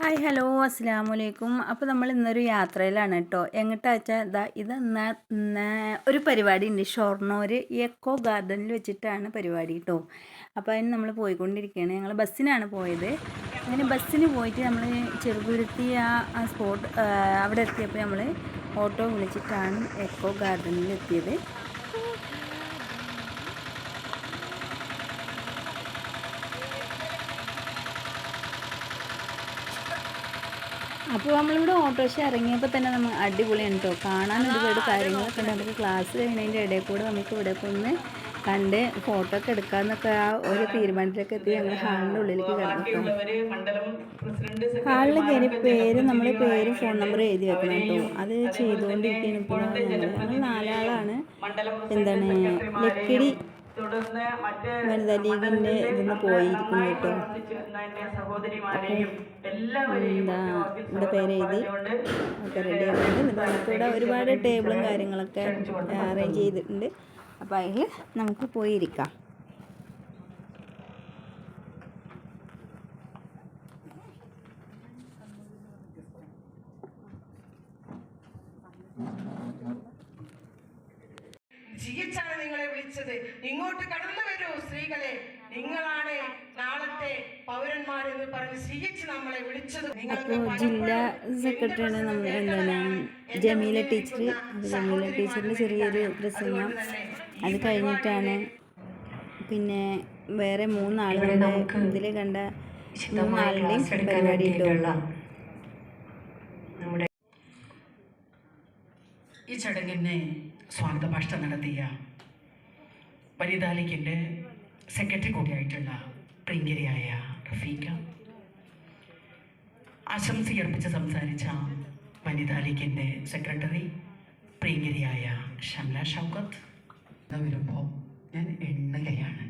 Hi hello അസ്സാം വലൈക്കും അപ്പോൾ നമ്മൾ ഇന്നൊരു യാത്രയിലാണ് കേട്ടോ എങ്ങോട്ടാ വെച്ചാൽ ഇതാ ഇത് ഒരു പരിപാടി ഉണ്ട് ഷൊർണൂർ എക്കോ ഗാർഡനിൽ വെച്ചിട്ടാണ് പരിപാടി കേട്ടോ അപ്പോൾ അതിന് നമ്മൾ പോയിക്കൊണ്ടിരിക്കുകയാണ് ഞങ്ങൾ ബസ്സിനാണ് പോയത്. അങ്ങനെ ബസ്സിന് പോയിട്ട് നമ്മൾ ചെറുപുരത്തി ആ ആ സ്പോട്ട് അവിടെ എത്തിയപ്പോൾ നമ്മൾ ഓട്ടോ വിളിച്ചിട്ടാണ് എക്കോ ഗാർഡനിൽ എത്തിയത് അപ്പോൾ നമ്മളിവിടെ ഓട്ടോറിക്ഷ ഇറങ്ങിയപ്പോൾ തന്നെ നമ്മൾ അടിപൊളിയാണ് കേട്ടോ കാണാൻ ഒരുപാട് കാര്യങ്ങളൊക്കെ ഉണ്ട്. നമുക്ക് ക്ലാസ് കഴിഞ്ഞതിന്റെ ഇടയിൽ കൂടെ നമുക്ക് ഇവിടെ ഒന്ന് കണ്ട് ഫോട്ടോ ഒക്കെ എടുക്കാമെന്നൊക്കെ ആ ഒരു തീരുമാനത്തിലൊക്കെ എത്തി ഞങ്ങൾ ഹാളിന്റെ ഉള്ളിലേക്ക് കിടന്നു ഹാളിൽ കയറി പേര് നമ്മൾ പേരും ഫോൺ നമ്പർ എഴുതി വെക്കണം കേട്ടോ അത് ചെയ്തുകൊണ്ടിരിക്കുകയാണ് ഇപ്പോൾ ഞങ്ങൾ നാലാളാണ്. എന്താണ് ലക്കിടി വനിതാ ലീഗിന്റെ ഇതിന്ന് പോയിരിക്കുന്നു കേട്ടോ. എല്ലാവരെയും എന്താ ഇവിടെ പേര് എഴുതി? ഒക്കെ റെഡി എന്നിട്ട് നമുക്ക് ഇവിടെ ഒരുപാട് ടേബിളും കാര്യങ്ങളൊക്കെ അറേഞ്ച് ചെയ്തിട്ടുണ്ട്. അപ്പോൾ അതിൽ നമുക്ക് പോയി ഇരിക്കാം ജിയച്ചാണ് നിങ്ങളെ വിളിച്ചത് ഇങ്ങോട്ട് കടന്നു വരൂ സ്ത്രീകളെ. നിങ്ങളാണ് നാളത്തെ പൗരന്മാരെന്ന് പറഞ്ഞ് സ്വീകരിച്ച് നമ്മളെ വിളിച്ചത്. നിങ്ങൾക്ക് അപ്പോൾ ജില്ലാ സെക്രട്ടറിയാണ് നമ്മൾ എന്താണ് ജമീല ടീച്ചർ ജമീല ടീച്ചറിന്റെ ചെറിയൊരു പ്രസംഗം. അത് കഴിഞ്ഞിട്ടാണ് പിന്നെ വേറെ മൂന്നാളുകളുടെ ഇതിൽ കണ്ട മൂന്നാളുടെയും പരിപാടി നമ്മുടെ ഈ ചടങ്ങിനെ സ്വാഗത ഭാഷ നടത്തിയ വനിതാ ലീഗിന്റെ സെക്രട്ടറി കൂടിയായിട്ടുള്ള പ്രിയങ്കരിയായ റഫീഖ. ആശംസയർപ്പിച്ച് സംസാരിച്ച വനിതാലിക്കിന്റെ സെക്രട്ടറി പ്രിയങ്കരിയായ ഷംല ഷൗക്കത്ത്. വരുമ്പോൾ ഞാൻ എണ്ണുകയാണ്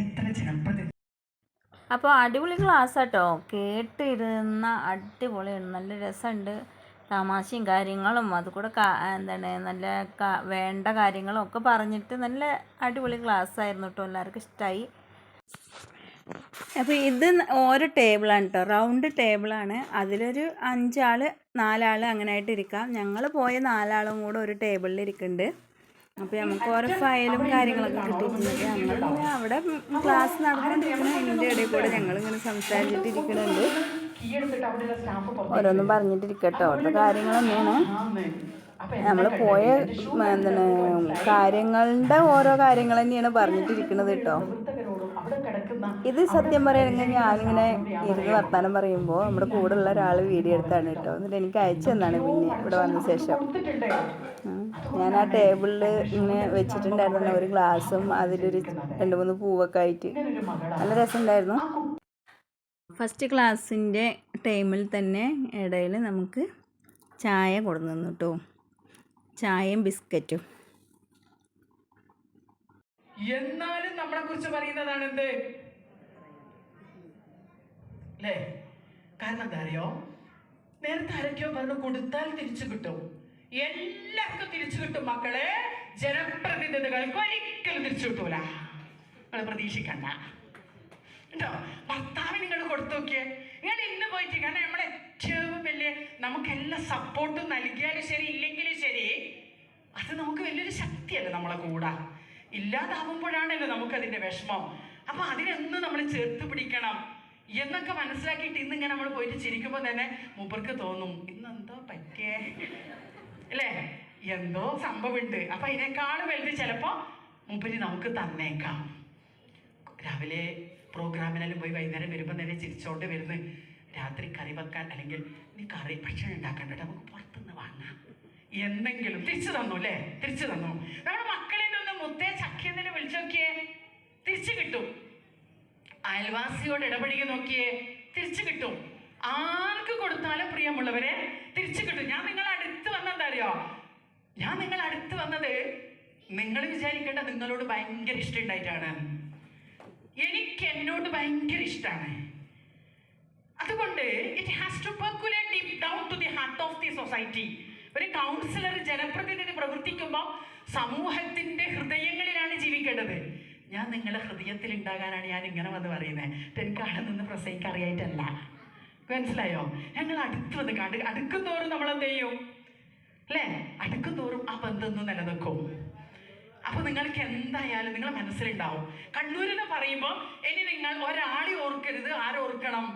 എത്ര ജനപ്രതി അപ്പോൾ അടിപൊളി ക്ലാസ് കേട്ടോ കേട്ടിരുന്ന അടിപൊളിയാണ് നല്ല രസമുണ്ട്. തമാശയും കാര്യങ്ങളും അതുകൂടെ എന്താണ് നല്ല വേണ്ട കാര്യങ്ങളും ഒക്കെ പറഞ്ഞിട്ട് നല്ല അടിപൊളി ക്ലാസ് ആയിരുന്നു കേട്ടോ എല്ലാവർക്കും ഇഷ്ടമായി അപ്പോൾ ഇത് ഓരോ ടേബിളാണ് കേട്ടോ റൗണ്ട് ടേബിളാണ് അതിലൊരു അഞ്ചാൾ നാലാൾ അങ്ങനെ ആയിട്ട് ഇരിക്കാം. ഞങ്ങൾ പോയ നാലാളും കൂടെ ഒരു ടേബിളിൽ ഇരിക്കുന്നുണ്ട് അപ്പോൾ നമുക്ക് ഓരോ ഫയലും കാര്യങ്ങളൊക്കെ കിട്ടിയിട്ടുണ്ട്. ഞങ്ങൾ അവിടെ ക്ലാസ് നടന്നുകൊണ്ടിരിക്കുന്ന ഇതിന്റെ ഇടയിൽ കൂടെ ഞങ്ങളിങ്ങനെ സംസാരിച്ചിട്ടിരിക്കുന്നുണ്ട് ഓരോന്നും പറഞ്ഞിട്ടിരിക്കട്ടോ. അവിടുത്തെ കാര്യങ്ങൾ തന്നെയാണ് നമ്മൾ പോയ എന്താണ് കാര്യങ്ങളുടെ ഓരോ കാര്യങ്ങൾ തന്നെയാണ് പറഞ്ഞിട്ടിരിക്കുന്നത് കേട്ടോ. ഇത് സത്യം പറയുകയാണെങ്കിൽ ഞാനിങ്ങനെ ഇരുന്ന് വർത്താനം പറയുമ്പോൾ നമ്മുടെ കൂടെ ഉള്ള ഒരാൾ വീഡിയോ എടുത്താണ് കേട്ടോ. എന്നിട്ട് എനിക്ക് അയച്ചു തന്നാണ് പിന്നെ ഇവിടെ വന്ന ശേഷം. ഞാൻ ആ ടേബിളിൽ ഇങ്ങനെ വെച്ചിട്ടുണ്ടായിരുന്നു. ഒരു ഗ്ലാസും അതിലൊരു രണ്ട് മൂന്ന് പൂവൊക്കെ ആയിട്ട്. നല്ല രസമുണ്ടായിരുന്നു. ഫസ്റ്റ് ക്ലാസ്സിന്റെ ടൈമിൽ തന്നെ ഇടയിൽ നമുക്ക് ചായ കൊടുന്നു തന്നു കേട്ടോ. ചായയും ബിസ്ക്കറ്റും. എന്നാലും നമ്മളെ കുറിച്ച് പറയുന്നതാണ് എന്ത്? അല്ലേ? കാരണം എന്താ അറിയോ? നേരത്തെ ആരൊക്കെയോ പറഞ്ഞു കൊടുത്താൽ തിരിച്ചു കിട്ടും. എല്ലാവർക്കും തിരിച്ചു കിട്ടും മക്കളെ. ജനപ്രതിനിധികൾക്ക് ഒരിക്കലും തിരിച്ചു കിട്ടൂല. പ്രതീക്ഷിക്കണ്ട. ഉണ്ടോ ഭർത്താവ് നിങ്ങൾ കൊടുത്തു നോക്കിയേ. നിങ്ങൾ ഇന്ന് പോയിട്ട് കാരണം നമ്മൾ ഏറ്റവും വലിയ നമുക്കെല്ലാം സപ്പോർട്ടും നൽകിയാലും ശരി ഇല്ലെങ്കിലും ശരി അത് നമുക്ക് വലിയൊരു ശക്തിയല്ലേ നമ്മളെ കൂടെ. ഇല്ലാതാവുമ്പോഴാണല്ലോ നമുക്കതിന്റെ വിഷമം. അപ്പൊ അതിനൊന്ന് നമ്മൾ ചേർത്ത് പിടിക്കണം എന്നൊക്കെ മനസ്സിലാക്കിയിട്ട് ഇന്ന് ഇങ്ങനെ നമ്മൾ പോയിട്ട് ചിരിക്കുമ്പോൾ തന്നെ മൂപ്പർക്ക് തോന്നും ഇന്ന് എന്തോ പറ്റിയേ? അല്ലേ? എന്തോ സംഭവമുണ്ട്. അപ്പൊ അതിനേക്കാളും വലുത് ചിലപ്പോ മൂപ്പര് നമുക്ക് തന്നേക്കാം. രാവിലെ പ്രോഗ്രാമിനെല്ലാം പോയി വൈകുന്നേരം വരുമ്പോൾ നേരെ ചിരിച്ചോണ്ട് വരുന്നു. രാത്രി കറി വെക്കാൻ അല്ലെങ്കിൽ നീ കറി ഭക്ഷണം ഉണ്ടാക്കാൻ കേട്ടോ, നമുക്ക് പുറത്തുനിന്ന് വാങ്ങാം. എന്തെങ്കിലും തിരിച്ചു തന്നു അല്ലേ? തിരിച്ചു തന്നു. നമ്മുടെ മക്കളെ നിന്ന് മുത്തേ ചക്കിയെന്നെ വിളിച്ചു നോക്കിയേ. തിരിച്ചു കിട്ടും. അയൽവാസിയോട് ഇടപഴകി നോക്കിയേ. തിരിച്ചു കിട്ടും. ആർക്ക് കൊടുത്താലും പ്രിയമുള്ളവരെ തിരിച്ചു കിട്ടും. ഞാൻ നിങ്ങൾ അടുത്ത് വന്നെന്താ അറിയോ ഞാൻ നിങ്ങൾ അടുത്ത് വന്നത് നിങ്ങൾ വിചാരിക്കേണ്ട നിങ്ങളോട് ഭയങ്കര ഇഷ്ടമുണ്ടായിട്ടാണ് എനിക്ക് എന്നോട് ഭയങ്കര ഇഷ്ടമാണ് അതുകൊണ്ട് it has to percolate deep down to the heart of the society ഒരു കൗൺസിലർ ജനപ്രതിനിധി പ്രവർത്തിക്കുമ്പോൾ സമൂഹത്തിന്റെ ഹൃദയങ്ങളിലാണ് ജീവിക്കേണ്ടത്. ഞാൻ നിങ്ങളുടെ ഹൃദയത്തിൽ ഉണ്ടാകാനാണ് ഞാൻ ഇങ്ങനെ വന്ന് പറയുന്നത് എനിക്ക് അവിടെ നിന്ന് പ്രസംഗിക്കാൻ അറിയായിട്ടല്ല മനസ്സിലായോ? ഞങ്ങൾ അടുത്ത് വന്ന് കണ്ട് അടുക്കും തോറും നമ്മൾ എന്ത് ചെയ്യും അല്ലേ? അടുക്കും തോറും ആ ബന്ധം നിലനിൽക്കും. അപ്പൊ നിങ്ങൾക്ക് എന്തായാലും നിങ്ങൾ മനസ്സിലുണ്ടാവും. കണ്ണൂരിനെ പറയുമ്പോൾ ഇനി നിങ്ങൾ ഒരാളെ ഓർക്കരുത്. ആരോർക്കണം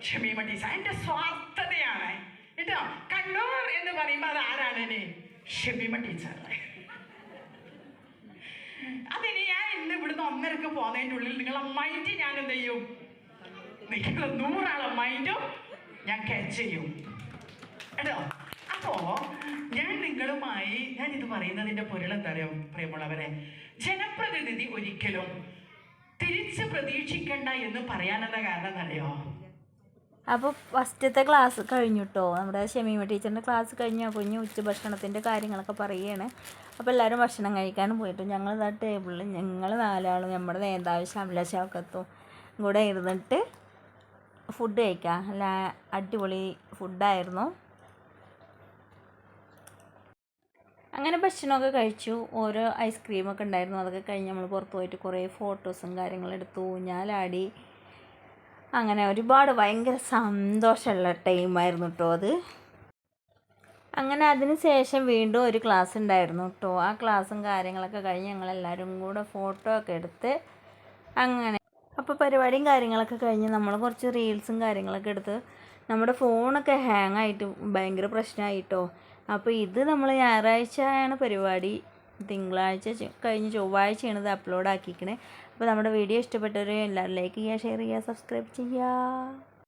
ക്ഷമീമ ടീച്ചർ. അതിന്റെ സ്വാർത്ഥതയാണ്. കേട്ടോ? കണ്ണൂർ എന്ന് പറയുമ്പോൾ അത് ആരാണ് ഇനി? ഷമീമ ടീച്ചർ. അതിന് ഞാൻ ഇന്ന് ഇവിടുന്ന് ഒന്നരക്ക് പോകുന്നതിന്റെ ഉള്ളിൽ നിങ്ങളെ മൈൻഡ് ഞാൻ എന്ത് ചെയ്യും? നിങ്ങളെ നൂറാളെ മൈൻഡും ഞാൻ ക്യാച്ച് ചെയ്യും. കേട്ടോ? അപ്പോ ഞാൻ നിങ്ങളുമായി ഞാൻ ഇത് പറയുന്നതിന്റെ പൊരുൾ എന്താ അറിയോ പ്രിയമുള്ളവരെ? ജനപ്രതിനിധി ഒരിക്കലും തിരിച്ച് പ്രതീക്ഷിക്കണ്ട എന്ന് പറയാനുള്ള കാരണം എന്നറിയോ അപ്പോൾ ഫസ്റ്റത്തെ ക്ലാസ് കഴിഞ്ഞു കേട്ടോ നമ്മുടെ ഷമീമ ടീച്ചറിന്റെ ക്ലാസ് കഴിഞ്ഞു. അപ്പോൾ ഇനി ഉച്ചഭക്ഷണത്തിന്റെ കാര്യങ്ങളൊക്കെ പറയുകയാണ് അപ്പോൾ എല്ലാവരും ഭക്ഷണം കഴിക്കാനും പോയിട്ട് ഞങ്ങൾ ആ ടേബിളിൽ ഞങ്ങൾ നാലാളും നമ്മുടെ നേതാവ് ശമല ശൗക്കത്തും കൂടെ ഇരുന്നിട്ട് ഫുഡ് കഴിക്കാം. അല്ല അടിപൊളി ഫുഡായിരുന്നു അങ്ങനെ ഭക്ഷണമൊക്കെ കഴിച്ചു. ഓരോ ഐസ്ക്രീമൊക്കെ ഉണ്ടായിരുന്നു. അതൊക്കെ കഴിഞ്ഞ് നമ്മൾ പുറത്ത് പോയിട്ട് കുറേ ഫോട്ടോസും കാര്യങ്ങളും എടുത്തു. ഊഞ്ഞാലാടി. അങ്ങനെ ഒരുപാട് ഭയങ്കര സന്തോഷമുള്ള ടൈമായിരുന്നു കേട്ടോ അത്. അങ്ങനെ അതിന് ശേഷം വീണ്ടും ഒരു ക്ലാസ് ഉണ്ടായിരുന്നു കേട്ടോ ആ ക്ലാസ്സും കാര്യങ്ങളൊക്കെ കഴിഞ്ഞ് ഞങ്ങളെല്ലാവരും കൂടെ ഫോട്ടോ ഒക്കെ എടുത്ത് അങ്ങനെ അപ്പോൾ പരിപാടിയും കാര്യങ്ങളൊക്കെ കഴിഞ്ഞ് നമ്മൾ കുറച്ച് റീൽസും കാര്യങ്ങളൊക്കെ എടുത്ത് നമ്മുടെ ഫോണൊക്കെ ഹാങ് ആയിട്ട് ഭയങ്കര പ്രശ്നമായിട്ടോ അപ്പോൾ ഇത് നമ്മൾ ഞായറാഴ്ചയാണ് പരിപാടി. തിങ്കളാഴ്ച കഴിഞ്ഞ് ചൊവ്വാഴ്ചയാണ് ഇത് അപ്ലോഡ് ആക്കിയിരിക്കണേ അപ്പോൾ നമ്മുടെ വീഡിയോ ഇഷ്ടപ്പെട്ടവർ എല്ലാവരും ലൈക്ക് ചെയ്യുക ഷെയർ ചെയ്യുക സബ്സ്ക്രൈബ് ചെയ്യുക.